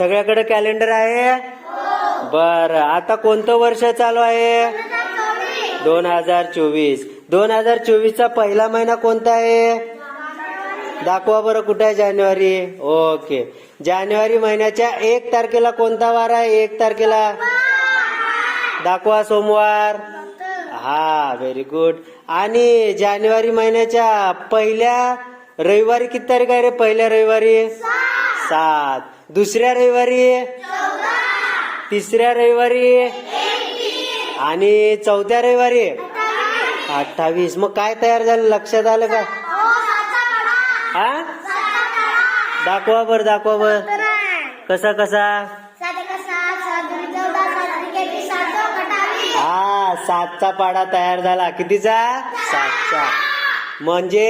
सगळ्याकडे calendar आहे? बर. आता कोणतं वर्ष चालू आहे? दोन हजार चोवीस. दोन हजार चोवीसचा पहिला महिना कोणता आहे? दाखवा बरं कुठे आहे जानेवारी. ओके. जानेवारी महिन्याच्या एक तारखेला कोणता वार आहे? एक तारखेला? दाखवा सोमवार. हा व्हेरी गुड आणि जानेवारी महिन्याच्या पहिल्या रविवारी किती तारीख आहे रे? पहिल्या रविवारी? सात. दुसऱ्या रविवारी? तिसऱ्या रविवारी? आणि चौथ्या रविवारी? अठ्ठावीस. मग काय तयार झालं? लक्षात आलं का? हा? दाखवा बर दाखवा बर. कसा कसा? हा सातचा पाडा तयार झाला. कितीचा? सातचा. म्हणजे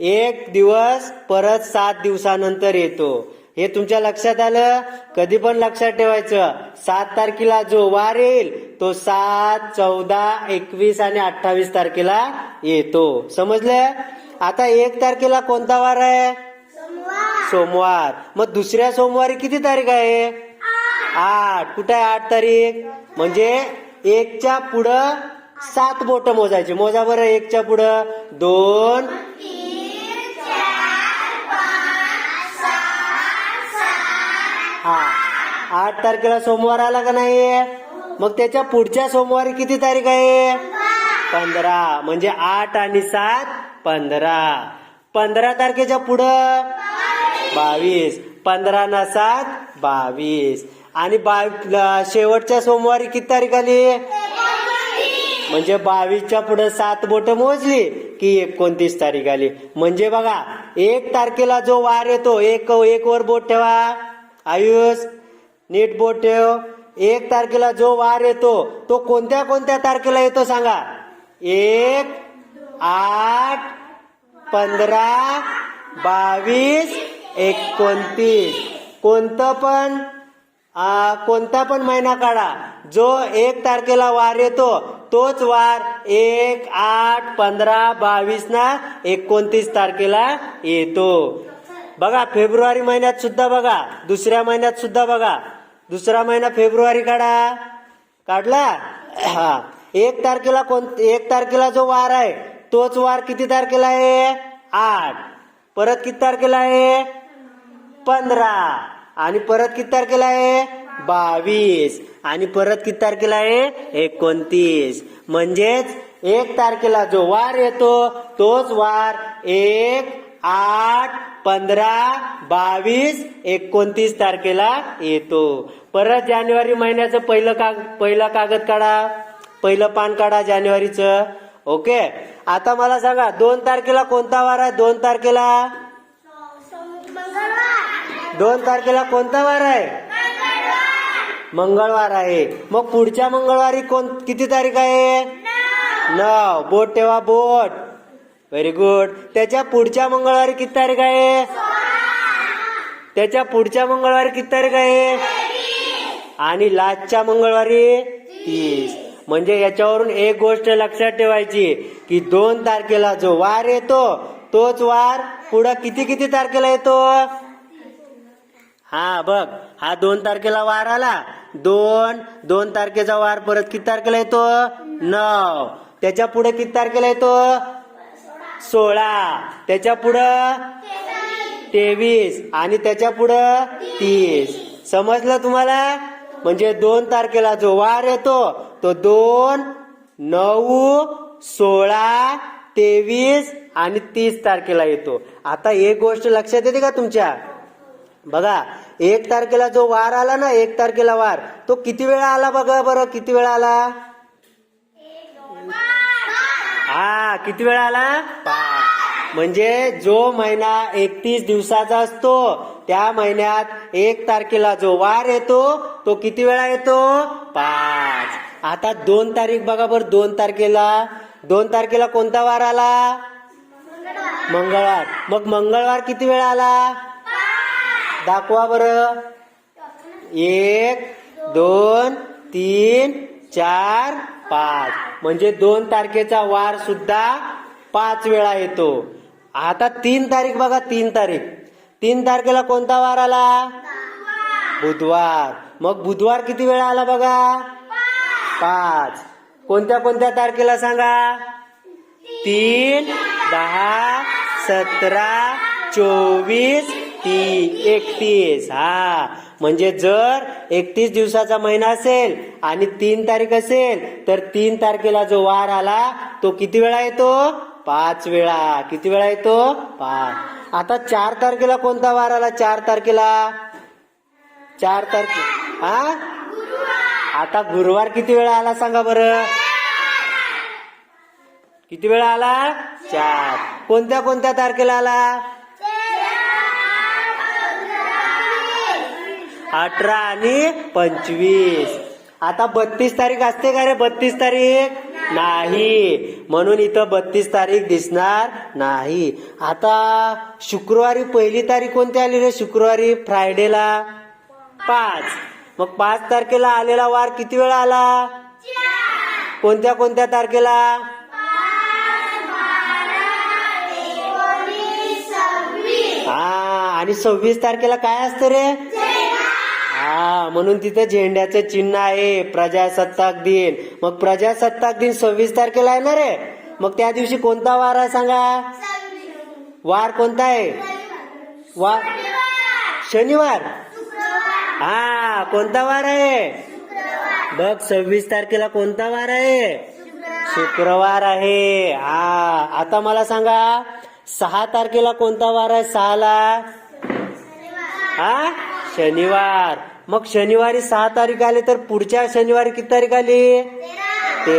एक दिवस परत सात दिवसानंतर येतो. हे तुमच्या लक्षात आलं? कधी पण लक्षात ठेवायचं. सात तारखेला जो वार येईल तो सात चौदा एकवीस आणि अठ्ठावीस तारखेला येतो. समजलं? आता एक तारखेला कोणता वार आहे? सोमवार. मग दुसऱ्या सोमवारी किती तारीख आहे? आठ. कुठे आहे आठ तारीख? म्हणजे एकच्या पुढं सात बोट मोजायची. मोजा बरं एकच्या पुढं. दोन हा. आठ तारखेला सोमवार आला का नाही? मग त्याच्या पुढच्या सोमवारी किती तारीख आहे? पंधरा. म्हणजे आठ आणि सात पंधरा. पंधरा तारखेच्या पुढं? बावीस. पंधरा ना सात बावीस. आणि बावीस शेवटच्या सोमवारी किती तारीख आली? म्हणजे बावीसच्या पुढे सात बोट मोजली की एकोणतीस तारीख आली. म्हणजे बघा एक तारखेला जो वार येतो एक एक वर बोट ठेवा. आयुष नीट बोट ठेव. एक तारखेला जो वार येतो तो कोणत्या कोणत्या तारखेला येतो सांगा? एक आठ पंधरा बावीस एकोणतीस. कोणतं पण कोणता पण महिना काढा. जो एक तारखेला वार येतो तोच वार एक आठ पंधरा बावीस ना एकोणतीस तारखेला येतो. बघा फेब्रुवारी महिन्यात सुद्धा बघा दुसऱ्या महिन्यात सुद्धा बघा. दुसरा महिना फेब्रुवारी काढा. काढला? हा. एक तारखेला कोण एक तारखेला जो वार आहे तोच वार किती तारखेला आहे? आठ. परत किती तारखेला आहे? पंधरा. आणि परत किती तारखेला आहे? बावीस. आणि परत किती तारखेला आहे? एकोणतीस. म्हणजेच एक तारखेला जो वार येतो तोच वार एक आठ पंधरा बावीस एकोणतीस तारखेला येतो. परत जानेवारी महिन्याचं पहिलं काग पहिलं कागद काढा. पहिलं पान काढा जानेवारीचं. ओके? आता मला सांगा दोन तारखेला कोणता वार आहे? दोन तारखेला? दोन तारखेला कोणता वार आहे? मंगळवार आहे. मग पुढच्या मंगळवारी कोण किती तारीख आहे? नऊ. बोट ठेवा बोट. व्हेरी गुड त्याच्या पुढच्या मंगळवारी किती तारीख आहे? त्याच्या पुढच्या मंगळवारी किती तारीख आहे? आणि लास्टच्या मंगळवारी तीस. म्हणजे याच्यावरून एक गोष्ट लक्षात ठेवायची की दोन तारखेला जो वार येतो तोच वार पुढं किती किती तारखेला येतो? हा बघ. हा दोन तारखेला वार आला. दोन दोन तारखेचा वार परत किती तारखेला येतो? नऊ. त्याच्या पुढे किती तारखेला येतो? सोळा. त्याच्या पुढं तेवीस. आणि त्याच्या पुढं तीस. समजलं तुम्हाला? म्हणजे दोन तारखेला जो वार येतो तो दोन नऊ सोळा तेवीस आणि तीस तारखेला येतो. आता एक गोष्ट लक्षात येते का तुमच्या? बघा एक तारखेला जो वार आला ना एक तारखेला वार तो किती वेळा आला बघा बरं किती वेळा आला? हा किती वेळा आला? पाच. म्हणजे जो महिना एकतीस दिवसाचा असतो त्या महिन्यात एक तारखेला जो वार येतो तो किती वेळा येतो? पाच. आता दोन तारीख बघा बरं दोन तारखेला. दोन तारखेला कोणता वार आला? मंगळवार. मग मंगळवार किती वेळा आला? दाखवा बरं. एक दोन तीन चार पाच. म्हणजे दोन तारखेचा वार सुद्धा पाच वेळा येतो. आता तीन तारीख बघा तीन तारीख. तीन तारखेला कोणता वार आला? बुधवार. मग बुधवार किती वेळा आला बघा? पाच. कोणत्या कोणत्या तारखेला सांगा? तीन दहा सतरा चोवीस तीन एकतीस. हा. म्हणजे जर एकतीस दिवसाचा महिना असेल आणि तीन तारीख असेल तर तीन तारखेला जो वार आला तो किती वेळा येतो? पाच वेळा. किती वेळा येतो? पाच. आता चार तारखेला कोणता वार आला? चार तारखेला? चार तारखे. हा? आता गुरुवार किती वेळा आला सांगा बरं? किती वेळा आला? चार. कोणत्या कोणत्या तारखेला आला? अठरा आणि पंचवीस. आता बत्तीस तारीख असते का रे? बत्तीस तारीख? नाही. म्हणून इथं बत्तीस तारीख दिसणार नाही. आता शुक्रवारी पहिली तारीख कोणती आली रे? शुक्रवारी फ्रायडेला. पाच. मग पाच तारखेला आलेला वार किती वेळा आला? कोणत्या कोणत्या तारखेला? हा आणि सव्वीस तारखेला काय असतं रे? हा म्हणून तिथे झेंड्याचं चिन्ह आहे. प्रजासत्ताक दिन. मग प्रजासत्ताक दिन सव्वीस तारखेला आहे. ना रे मग त्या दिवशी कोणता वार आहे सांगा? वार कोणता आहे? वार शनिवार. हा कोणता वार आहे? बघ सव्वीस तारखेला कोणता वार आहे? शुक्रवार आहे. हा आता मला सांगा सहा तारखेला कोणता वार आहे? सहाला? हा शनिवार. मग शनिवारी सहा तारीख आली तर पुढच्या शनिवारी किती तारीख आली?